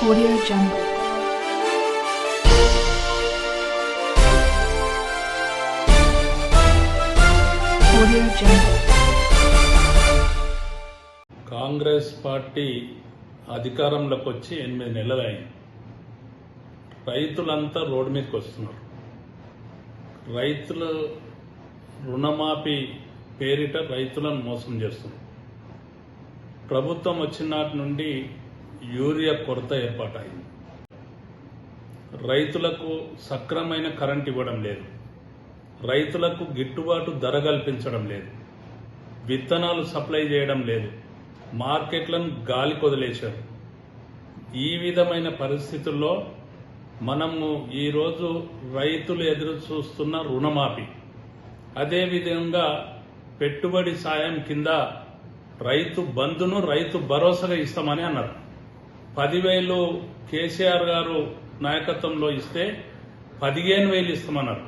Audio Jungle. Audio Jungle. Congress party అధికారంలోకి వచ్చి ఎనిమిది నెలలైంది రైతులంతా రోడ్డు మీదకి వస్తున్నారు రైతులు రుణమాఫీ పేరిట రైతులను మోసం చేస్తున్నారు ప్రభుత్వం వచ్చిన నాటి నుండి యూరియా కొరత ఏర్పాటైంది. రైతులకు సక్రమైన కరెంట్ ఇవ్వడం లేదు. రైతులకు గిట్టుబాటు ధర కల్పించడం లేదు. విత్తనాలు సప్లై చేయడం లేదు. మార్కెట్లను గాలి కొదిలేశారు. ఈ విధమైన పరిస్థితుల్లో మనము ఈరోజు రైతులు ఎదురు చూస్తున్న రుణమాఫీ. అదేవిధంగా పెట్టుబడి సాయం కింద రైతు బంధును రైతు భరోసాగా ఇస్తామని అన్నారు. పదివేలు కేసీఆర్ గారు నాయకత్వంలో ఇస్తే పదిహేను వేలు ఇస్తామన్నారు.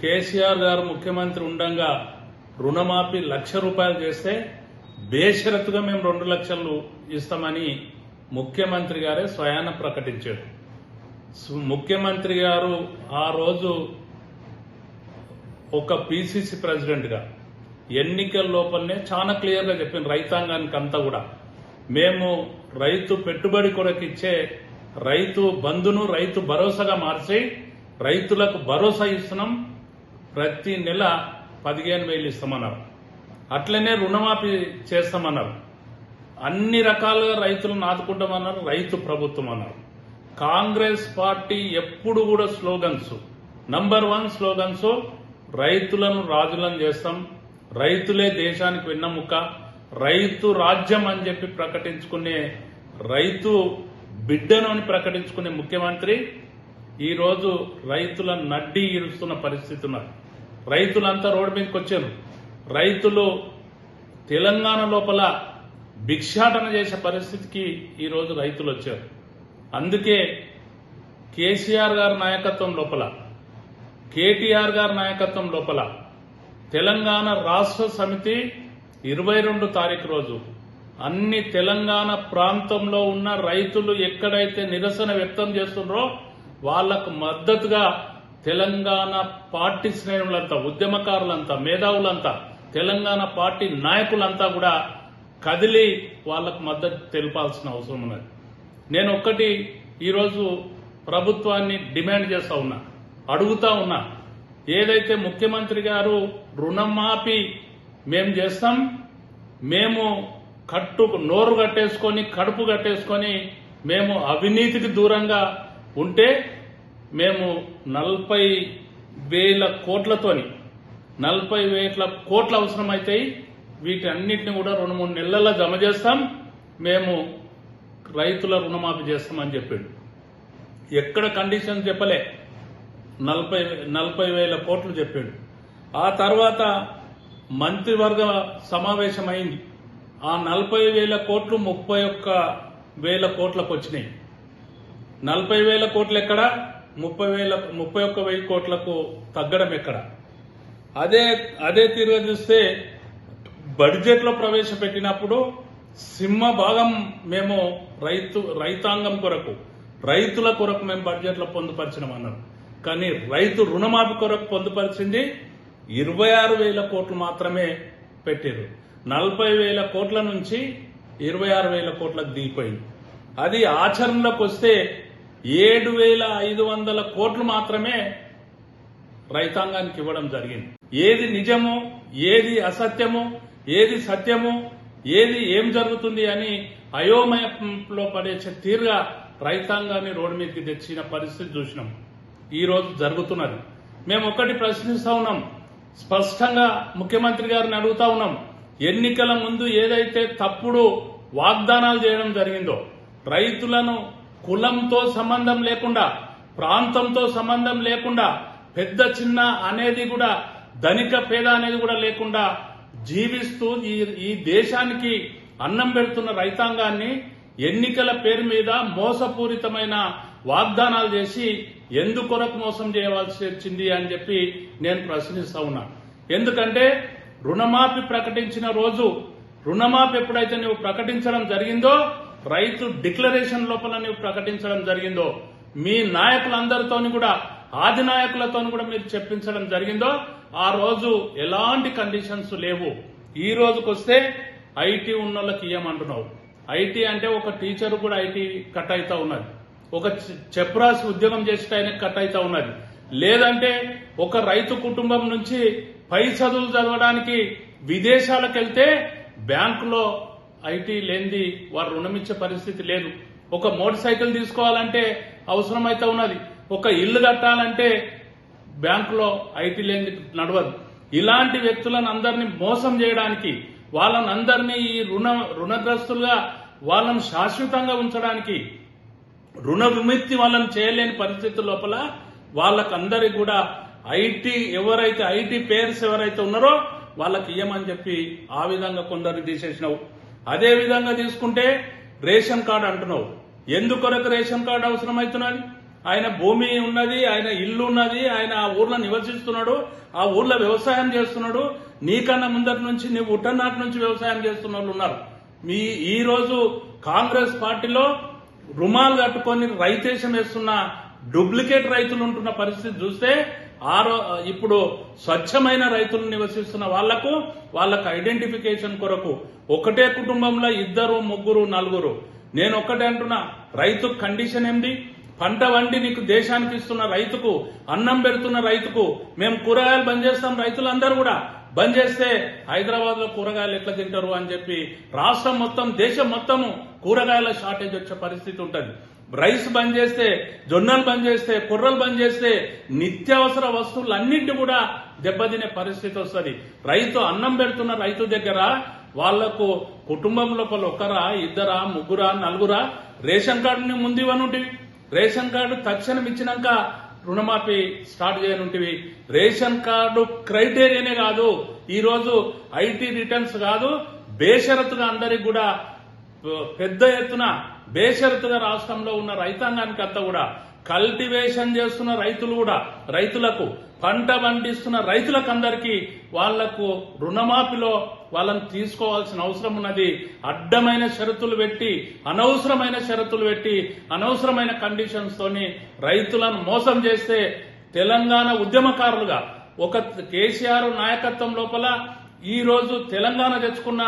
కేసీఆర్ గారు ముఖ్యమంత్రి ఉండంగా రుణమాఫీ లక్ష రూపాయలు చేస్తే బేషరతుగా మేము రెండు లక్షలు ఇస్తామని ముఖ్యమంత్రి గారే స్వయాన ప్రకటించాడు. ముఖ్యమంత్రి గారు ఆ రోజు ఒక పిసిసి ప్రెసిడెంట్గా ఎన్నికల లోపలనే చాలా క్లియర్గా చెప్పింది రైతాంగానికి అంతా కూడా. మేము రైతు పెట్టుబడి కొరకు ఇచ్చే రైతు బంధును రైతు భరోసాగా మార్చి రైతులకు భరోసా ఇస్తున్నాం. ప్రతి నెల పదిహేను వేలు ఇస్తామన్నారు. అట్లనే రుణమాఫీ చేస్తామన్నారు. అన్ని రకాలుగా రైతులను ఆదుకుంటామన్నారు రైతు ప్రభుత్వం అన్నారు. కాంగ్రెస్ పార్టీ ఎప్పుడు కూడా స్లోగన్స్. Number one slogans. రైతులను రాజులను చేస్తాం. రైతులే దేశానికి వెన్నముక. రైతు రాజ్యం అని చెప్పి ప్రకటించుకునే రైతు బిడ్డను అని ప్రకటించుకునే ముఖ్యమంత్రి ఈరోజు రైతుల నడ్డి ఇరుస్తున్న పరిస్థితి ఉన్నారు రైతులంతా రోడ్డు మీదకి వచ్చారు. రైతులు తెలంగాణ లోపల భిక్షాటన చేసే పరిస్థితికి ఈరోజు రైతులు వచ్చారు. అందుకే కేసీఆర్ గారి నాయకత్వం లోపల కేటీఆర్ గారి నాయకత్వం లోపల తెలంగాణ రాష్ట్ర సమితి ఇరవై రెండు తారీఖు రోజు అన్ని తెలంగాణ ప్రాంతంలో ఉన్న రైతులు ఎక్కడైతే నిరసన వ్యక్తం చేస్తున్నారో వాళ్ళకు మద్దతుగా తెలంగాణ పార్టీ శ్రేణులంతా ఉద్యమకారులంతా మేధావులంతా తెలంగాణ పార్టీ నాయకులంతా కూడా కదిలి వాళ్ళకు మద్దతు తెలపాల్సిన అవసరం ఉన్నది. నేను ఒక్కటి ఈరోజు ప్రభుత్వాన్ని డిమాండ్ చేస్తా ఉన్నా అడుగుతా ఉన్నా. ఏదైతే ముఖ్యమంత్రి గారు రుణమాఫీ మేము చేస్తాం. మేము కట్టు నోరు కట్టేసుకొని కడుపు కట్టేసుకొని మేము అవినీతికి దూరంగా ఉంటే మేము నలభై వేల కోట్లతోని నలభై వేల కోట్లు అవసరమైతాయి. వీటన్నిటిని కూడా రెండు మూడు నెలల్లో జమ చేస్తాం. మేము రైతుల రుణమాఫీ చేస్తామని చెప్పాడు. ఎక్కడ కండిషన్ చెప్పలే. నలభై నలభై వేల కోట్లు చెప్పాడు. ఆ తర్వాత మంత్రివర్గ సమావేశం అయింది ఆ నలభై వేల కోట్లు ముప్పై ఒక్క వేల కోట్లకు వచ్చినాయి. నలభై వేల కోట్లు ఎక్కడ? ముప్పై వేల ముప్పై ఒక్క వెయ్యి కోట్లకు తగ్గడం ఎక్కడ? అదే అదే తీరుగా చూస్తే బడ్జెట్లో ప్రవేశపెట్టినప్పుడు సింహ భాగం మేము రైతు రైతాంగం కొరకు రైతుల కొరకు మేము బడ్జెట్లో పొందుపరిచినాం అన్నారు కానీ రైతు రుణమాఫీ కొరకు పొందుపరిచింది ఇరవై ఆరు వేల కోట్లు మాత్రమే పెట్టారు నలభై వేల కోట్ల నుంచి ఇరవై ఆరు వేల కోట్లకు దిగిపోయింది. అది ఆచరణలోకి వస్తే ఏడు వేల ఐదు వందల కోట్లు మాత్రమే రైతాంగానికి ఇవ్వడం జరిగింది. ఏది నిజము ఏది అసత్యము ఏది సత్యము ఏది ఏం జరుగుతుంది అని అయోమయంలో పడేసే తీరుగా రైతాంగాన్ని రోడ్డు మీదకి తెచ్చిన పరిస్థితి చూసినాం. ఈరోజు జరుగుతున్నది. మేము ఒకటి ప్రశ్నిస్తా ఉన్నాం. స్పష్టంగా ముఖ్యమంత్రి గారిని అడుగుతా ఉన్నాం. ఎన్నికల ముందు ఏదైతే తప్పుడు వాగ్దానాలు చేయడం జరిగిందో రైతులను కులంతో సంబంధం లేకుండా ప్రాంతంతో సంబంధం లేకుండా పెద్ద చిన్న అనేది కూడా ధనిక పేద అనేది కూడా లేకుండా జీవిస్తూ ఈ ఈ దేశానికి అన్నం పెడుతున్న రైతాంగాన్ని ఎన్నికల పేరు మీద మోసపూరితమైన వాగ్దానాలు చేసి ఎందుకొరకు మోసం చేయవలసి వచ్చింది అని చెప్పి నేను ప్రశ్నిస్తా ఉన్నా. ఎందుకంటే రుణమాఫీ ప్రకటించిన రోజు రుణమాఫీ ఎప్పుడైతే నువ్వు ప్రకటించడం జరిగిందో రైతు డిక్లరేషన్ లోపల నువ్వు ప్రకటించడం జరిగిందో మీ నాయకులందరితోని కూడా ఆది నాయకులతో కూడా మీరు చెప్పించడం జరిగిందో ఆ రోజు ఎలాంటి కండిషన్స్ లేవు. ఈ రోజుకొస్తే ఐటీ ఉన్న వాళ్ళకి ఇయ్యమంటున్నావు. ఐటీ అంటే ఒక టీచర్ కూడా ఐటీ కట్ అవుతా ఉన్నది. ఒక చెప్రాసి ఉద్యోగం చేసే ఆయనకి కట్ అవుతా ఉన్నది. లేదంటే ఒక రైతు కుటుంబం నుంచి పై చదువులు చదవడానికి విదేశాలకు వెళ్తే బ్యాంకులో ఐటీ లేనిది వారు రుణం ఇచ్చే పరిస్థితి లేదు. ఒక మోటార్ సైకిల్ తీసుకోవాలంటే అవసరమైతే ఉన్నది. ఒక ఇల్లు కట్టాలంటే బ్యాంకులో ఐటీ లేని నడవదు. ఇలాంటి వ్యక్తులను అందరినీ మోసం చేయడానికి వాళ్ళని అందరినీ ఈ రుణ రుణగ్రస్తులుగా వాళ్ళని శాశ్వతంగా ఉంచడానికి రుణ విముక్తి వాళ్ళని చేయలేని పరిస్థితి లోపల వాళ్ళకందరికి కూడా ఐటీ ఎవరైతే ఐటీ పేర్స్ ఎవరైతే ఉన్నారో వాళ్ళకి ఇయ్యమని చెప్పి ఆ విధంగా కొందరు తీసేసినావు. అదే విధంగా తీసుకుంటే రేషన్ కార్డు అంటున్నావు. ఎందుకొరకు రేషన్ కార్డు అవసరమవుతున్నది ఆయన భూమి ఉన్నది ఆయన ఇల్లు ఉన్నది ఆయన ఆ ఊర్లో నివసిస్తున్నాడు ఆ ఊర్లో వ్యవసాయం చేస్తున్నాడు నీకన్నా ముందటి నుంచి నీవు ఉట్టనాటి నుంచి వ్యవసాయం చేస్తున్న వాళ్ళు ఉన్నారు. మీ ఈ రోజు కాంగ్రెస్ పార్టీలో రుమాలు కట్టుకొని రైతేశం వేస్తున్న డూప్లికేట్ రైతులు ఉంటున్న పరిస్థితి చూస్తే ఆరో ఇప్పుడు స్వచ్ఛమైన రైతులు నివసిస్తున్న వాళ్ళకు వాళ్ళకు ఐడెంటిఫికేషన్ కొరకు ఒకటే కుటుంబంలో ఇద్దరు ముగ్గురు నలుగురు. నేను ఒక్కటే అంటున్నా రైతు కండిషన్ ఏంటి పంట వండి నీకు దేశానికి ఇస్తున్న రైతుకు అన్నం పెడుతున్న రైతుకు మేము కూరగాయలు బంద్ చేస్తాం రైతులందరూ కూడా. బంద్ చేస్తే హైదరాబాద్లో కూరగాయలు ఎట్లా తింటారు అని చెప్పి రాష్ట్రం మొత్తం దేశం మొత్తము కూరగాయల షార్టేజ్ వచ్చే పరిస్థితి ఉంటుంది. రైస్ బంద్ చేస్తే జొన్నలు బంద్ చేస్తే కుర్రలు బంద్ చేస్తే నిత్యావసర వస్తువులు అన్నింటి కూడా దెబ్బతినే పరిస్థితి వస్తుంది. రైతు అన్నం పెడుతున్న రైతు దగ్గర వాళ్ళకు కుటుంబం లోపల ఒకరా ఇద్దరా ముగ్గురా నలుగురా రేషన్ కార్డుని ముందు ఇవ్వనుంటివి. రేషన్ కార్డు తక్షణం ఇచ్చినాక రుణమాఫీ స్టార్ట్ చేయనుంటివి. రేషన్ కార్డు క్రైటీరియానే కాదు ఈ రోజు ఐటీ రిటర్న్స్ కాదు బేషరతుగా అందరికి కూడా పెద్ద ఎత్తున బేషరతుగా రాష్ట్రంలో ఉన్న రైతాంగానికి అంతా కూడా కల్టివేషన్ చేస్తున్న రైతులు కూడా రైతులకు పంట పండిస్తున్న రైతులకు అందరికీ వాళ్ళకు రుణమాఫీలో వాళ్ళని తీసుకోవాల్సిన అవసరం ఉన్నది. అడ్డమైన షరతులు పెట్టి అనవసరమైన షరతులు పెట్టి అనవసరమైన కండిషన్స్ తోని రైతులను మోసం చేస్తే తెలంగాణ ఉద్యమకారులుగా ఒక కేసీఆర్ నాయకత్వం లోపల ఈ రోజు తెలంగాణ తెచ్చుకున్న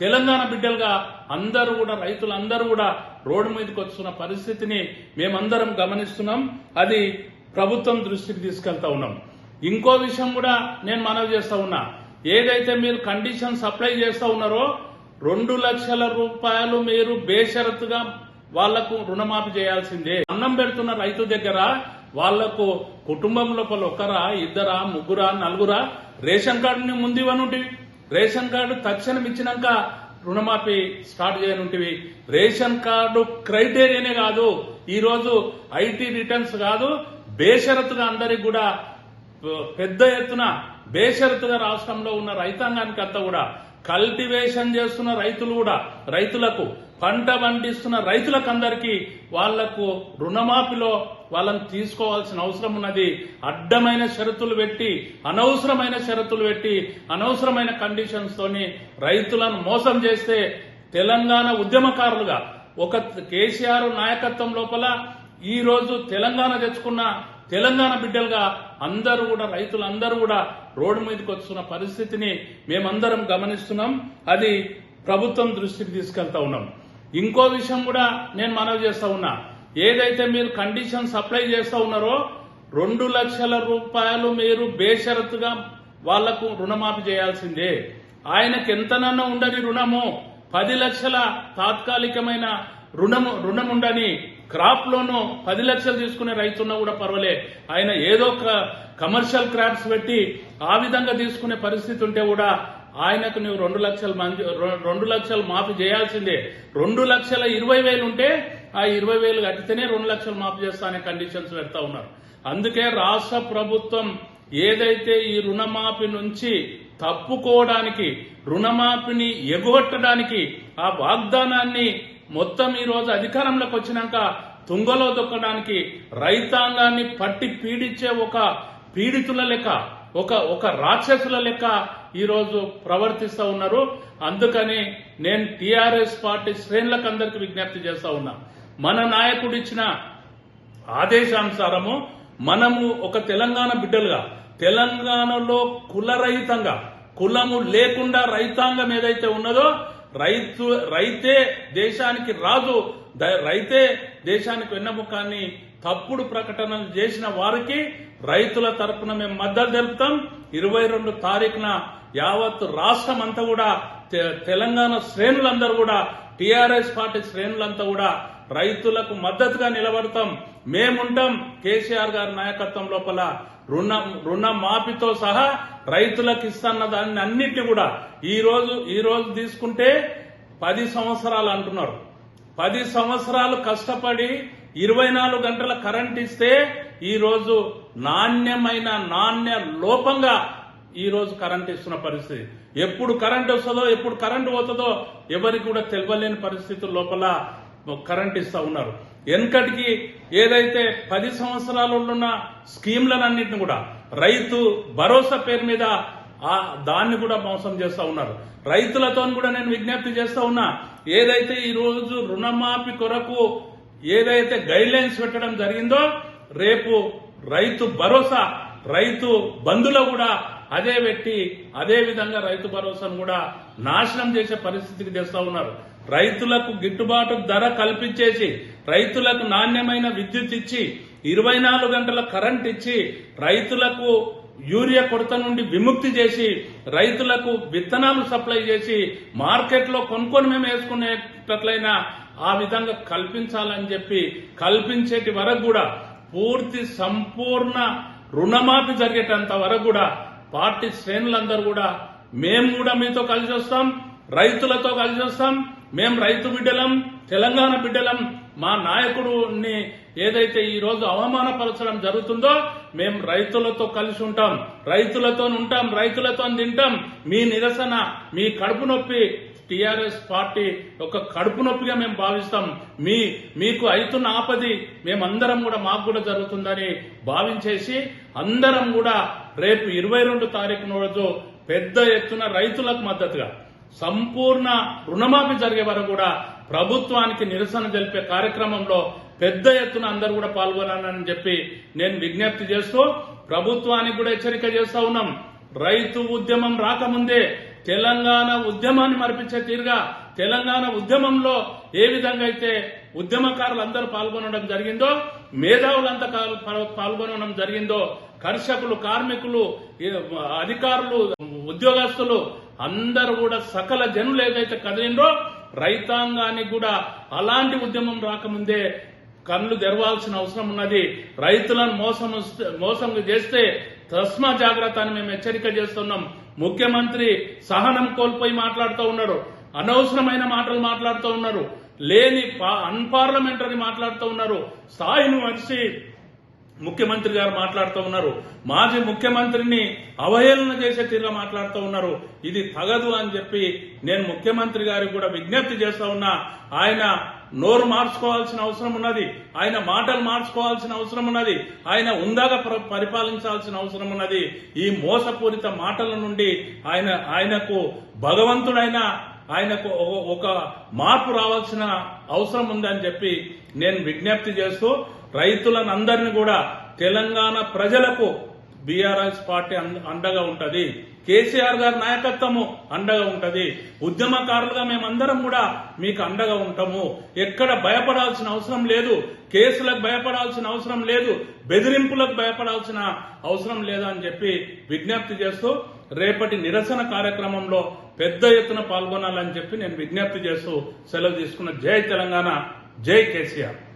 తెలంగాణ బిడ్డలుగా అందరూ కూడా రైతులందరూ కూడా రోడ్డు మీదకి వస్తున్న పరిస్థితిని మేమందరం గమనిస్తున్నాం. అది ప్రభుత్వం దృష్టికి తీసుకెళ్తా ఉన్నాం. ఇంకో విషయం కూడా నేను మనవి చేస్తా ఉన్నా. ఏదైతే మీరు కండిషన్ సప్లై చేస్తా ఉన్నారో రెండు లక్షల రూపాయలు మీరు బేషరతుగా వాళ్ళకు రుణమాఫీ చేయాల్సిందే. అన్నం పెడుతున్న రైతు దగ్గర వాళ్ళకు కుటుంబం లోపల ఒకరా ఇద్దరా ముగ్గురా నలుగురా రేషన్ కార్డుని ముందు ఇవ్వనుంటివి రేషన్ కార్డు తక్షణం ఇచ్చినాక రుణమాఫీ స్టార్ట్ చేయనుంటివి. రేషన్ కార్డు క్రైటీరియానే కాదు ఈ రోజు ఐటీ రిటర్న్స్ కాదు బేషరతుగా అందరికి కూడా పెద్ద ఎత్తున బేషరతుగా రాష్ట్రంలో ఉన్న రైతాంగానికి అంతా కూడా కల్టివేషన్ చేస్తున్న రైతులు కూడా రైతులకు పంట పండిస్తున్న రైతులకు అందరికీ వాళ్ళకు రుణమాఫీలో వాళ్ళని తీసుకోవాల్సిన అవసరం ఉన్నది. అడ్డమైన షరతులు పెట్టి అనవసరమైన షరతులు పెట్టి అనవసరమైన కండిషన్స్ తోని రైతులను మోసం చేస్తే తెలంగాణ ఉద్యమకారులుగా ఒక కేసీఆర్ నాయకత్వం లోపల ఈ రోజు తెలంగాణ తెచ్చుకున్న తెలంగాణ బిడ్డలుగా అందరూ కూడా రైతులందరూ కూడా రోడ్డు మీదకి వస్తున్న పరిస్థితిని మేమందరం గమనిస్తున్నాం. అది ప్రభుత్వం దృష్టికి తీసుకెళ్తా ఉన్నాం. ఇంకో విషయం కూడా నేను మనవి చేస్తా ఉన్నా. ఏదైతే మీరు కండిషన్ సప్లై చేస్తా ఉన్నారో రెండు లక్షల రూపాయలు మీరు బేషరతుగా వాళ్ళకు రుణమాఫీ చేయాల్సిందే. ఆయనకు ఎంతనన్నా ఉండని రుణము పది లక్షల తాత్కాలికమైన రుణము రుణం ఉండని క్రాప్ లోను పది లక్షలు తీసుకునే రైతున్నా కూడా పర్వాలే. ఆయన ఏదో ఒక కమర్షియల్ క్రాప్స్ పెట్టి ఆ విధంగా తీసుకునే పరిస్థితి ఉంటే కూడా ఆయనకు నువ్వు రెండు లక్షలు మంజూ రెండు లక్షలు మాఫీ చేయాల్సిందే. రెండు లక్షల ఇరవై వేలు ఉంటే ఆ ఇరవై వేలు కట్టితేనే రెండు లక్షలు మాఫీ చేస్తా అనే కండిషన్స్ పెడతా ఉన్నారు. అందుకే రాష్ట్ర ప్రభుత్వం ఏదైతే ఈ రుణమాఫీ నుంచి తప్పుకోవడానికి రుణమాఫీని ఎగొట్టడానికి ఆ వాగ్దానాన్ని మొత్తం ఈ రోజు అధికారంలోకి వచ్చినాక తుంగలో దొక్కడానికి రైతాంగాన్ని పట్టి పీడించే ఒక పీడితుల లెక్క ఒక ఒక రాక్షసుల లెక్క ఈరోజు ప్రవర్తిస్తూ ఉన్నారు. అందుకని నేను టీఆర్ఎస్ పార్టీ శ్రేణులకు అందరికి విజ్ఞప్తి చేస్తా ఉన్నా. మన నాయకుడు ఇచ్చిన ఆదేశానుసారము మనము ఒక తెలంగాణ బిడ్డలుగా తెలంగాణలో కులరహితంగా కులము లేకుండా రైతాంగం ఏదైతే ఉన్నదో రైతు రైతే దేశానికి రాజు రైతే దేశానికి వెన్నముఖాన్ని తప్పుడు ప్రకటనలు చేసిన వారికి రైతుల తరపున మేము మద్దతు తెలుపుతాం. ఇరవై రెండు తారీఖున యావత్ రాష్ట్రం అంతా కూడా తె- తెలంగాణ శ్రేణులందరూ కూడా టీఆర్ఎస్ పార్టీ శ్రేణులంతా కూడా రైతులకు మద్దతుగా నిలబడతాం. మేముంటాం కేసీఆర్ గారి నాయకత్వం లోపల. రుణ రుణ మాఫీతో సహా రైతులకు ఇస్తున్న దాన్ని అన్నిటి కూడా ఈ రోజు ఈ రోజు తీసుకుంటే పది సంవత్సరాలు అంటున్నారు. పది సంవత్సరాలు కష్టపడి ఇరవై నాలుగు గంటల కరెంట్ ఇస్తే ఈరోజు నాణ్యమైన నాణ్య లోపంగా ఈరోజు కరెంట్ ఇస్తున్న పరిస్థితి. ఎప్పుడు కరెంట్ వస్తుందో ఎప్పుడు కరెంట్ పోతుందో ఎవరికి కూడా తెలియలేని పరిస్థితుల లోపల కరెంట్ ఇస్తూ ఉన్నారు. వెనకటికి ఏదైతే పది సంవత్సరాలు ఉన్న స్కీమ్లన్నింటిని కూడా రైతు భరోసా పేరు మీద ఆ దాన్ని కూడా మోసం చేస్తూ ఉన్నారు. రైతులతో కూడా నేను విజ్ఞప్తి చేస్తూ ఉన్నా ఏదైతే ఈరోజు రుణమాఫీ కొరకు ఏదైతే గైడ్ లైన్స్ పెట్టడం జరిగిందో రేపు రైతు భరోసా రైతు బంధులో కూడా అదే పెట్టి అదే విధంగా రైతు భరోసాను కూడా నాశనం చేసే పరిస్థితికి తెస్తా ఉన్నారు. రైతులకు గిట్టుబాటు ధర కల్పించేసి రైతులకు నాణ్యమైన విద్యుత్ ఇచ్చి ఇరవై నాలుగు గంటల కరెంట్ ఇచ్చి రైతులకు యూరియా కొరత నుండి విముక్తి చేసి రైతులకు విత్తనాలు సప్లై చేసి మార్కెట్లో కొనుక్కొని మేము వేసుకునేటట్లయినా ఆ విధంగా కల్పించాలని చెప్పి కల్పించేటి వరకు కూడా పూర్తి సంపూర్ణ రుణమాఫీ జరిగేటంత వరకు కూడా పార్టీ శ్రేణులందరూ కూడా మేము కూడా మీతో కలిసి వస్తాం రైతులతో కలిసి వస్తాం మేము రైతు బిడ్డలం తెలంగాణ బిడ్డలం. మా నాయకుడిని ఏదైతే ఈ రోజు అవమానపరచడం జరుగుతుందో మేము రైతులతో కలిసి ఉంటాం రైతులతో ఉంటాం రైతులతో తింటాం. మీ నిరసన మీ కడుపు నొప్పి టిఆర్ఎస్ పార్టీ ఒక కడుపు నొప్పిగా మేము భావిస్తాం. మీ మీకు అవుతున్న ఆపది మేమందరం కూడా మాకు కూడా జరుగుతుందని భావించేసి అందరం కూడా రేపు ఇరవై రెండు తారీఖు రోజు పెద్ద ఎత్తున రైతులకు మద్దతుగా సంపూర్ణ రుణమాఫీ జరిగే వరకు కూడా ప్రభుత్వానికి నిరసన తెలిపే కార్యక్రమంలో పెద్ద ఎత్తున అందరూ కూడా పాల్గొనాలని చెప్పి నేను విజ్ఞప్తి చేస్తూ ప్రభుత్వానికి కూడా హెచ్చరిక చేస్తా ఉన్నాం. రైతు ఉద్యమం రాకముందే తెలంగాణ ఉద్యమాన్ని మరిపించే తీరుగా తెలంగాణ ఉద్యమంలో ఏ విధంగా అయితే ఉద్యమకారులు అందరూ పాల్గొనడం జరిగిందో మేధావులంతా కాల్- పాల్గొనడం జరిగిందో కర్షకులు కార్మికులు అధికారులు ఉద్యోగస్తులు అందరూ కూడా సకల జనులు ఏదైతే కదిలిందో రైతాంగానికి కూడా అలాంటి ఉద్యమం రాకముందే కళ్ళు తెరవాల్సిన అవసరం ఉన్నది. రైతులను మోసం మోసం చేస్తే తస్మా జాగ్రత్త అని మేము హెచ్చరిక చేస్తున్నాం. ముఖ్యమంత్రి సహనం కోల్పోయి మాట్లాడుతూ ఉన్నారు అనవసరమైన మాటలు మాట్లాడుతూ ఉన్నారు. లేని అన్పార్లమెంటరీ మాట్లాడుతూ ఉన్నారు. స్థాయిని మరిచి ముఖ్యమంత్రి గారు మాట్లాడుతూ ఉన్నారు. మాజీ ముఖ్యమంత్రిని అవహేళన చేసే తీరుగా మాట్లాడుతూ ఉన్నారు. ఇది తగదు అని చెప్పి నేను ముఖ్యమంత్రి గారికి కూడా విజ్ఞప్తి చేస్తా ఉన్నా. ఆయన నోరు మార్చుకోవాల్సిన అవసరం ఉన్నది. ఆయన మాటలు మార్చుకోవాల్సిన అవసరం ఉన్నది. ఆయన ఉందాగా పరిపాలించాల్సిన అవసరం ఉన్నది. ఈ మోసపూరిత మాటల నుండి ఆయన ఆయనకు భగవంతుడైన ఆయనకు ఒక- ఒక మార్పు రావాల్సిన అవసరం ఉందని చెప్పి నేను విజ్ఞప్తి చేస్తూ రైతులను అందరిని కూడా తెలంగాణ ప్రజలకు బీఆర్ఎస్ పార్టీ అంద- అండగా ఉంటది. కేసీఆర్ గారి నాయకత్వము అండగా ఉంటది. ఉద్యమకారులుగా మేమందరం కూడా మీకు అండగా ఉంటాము. ఎక్కడ భయపడాల్సిన అవసరం లేదు. కేసులకు భయపడాల్సిన అవసరం లేదు. బెదిరింపులకు భయపడాల్సిన అవసరం లేదా అని చెప్పి విజ్ఞప్తి చేస్తూ రేపటి నిరసన కార్యక్రమంలో పెద్ద ఎత్తున పాల్గొనాలని చెప్పి నేను విజ్ఞప్తి చేస్తూ సెలవు తీసుకున్న జై తెలంగాణ జై కేసీఆర్.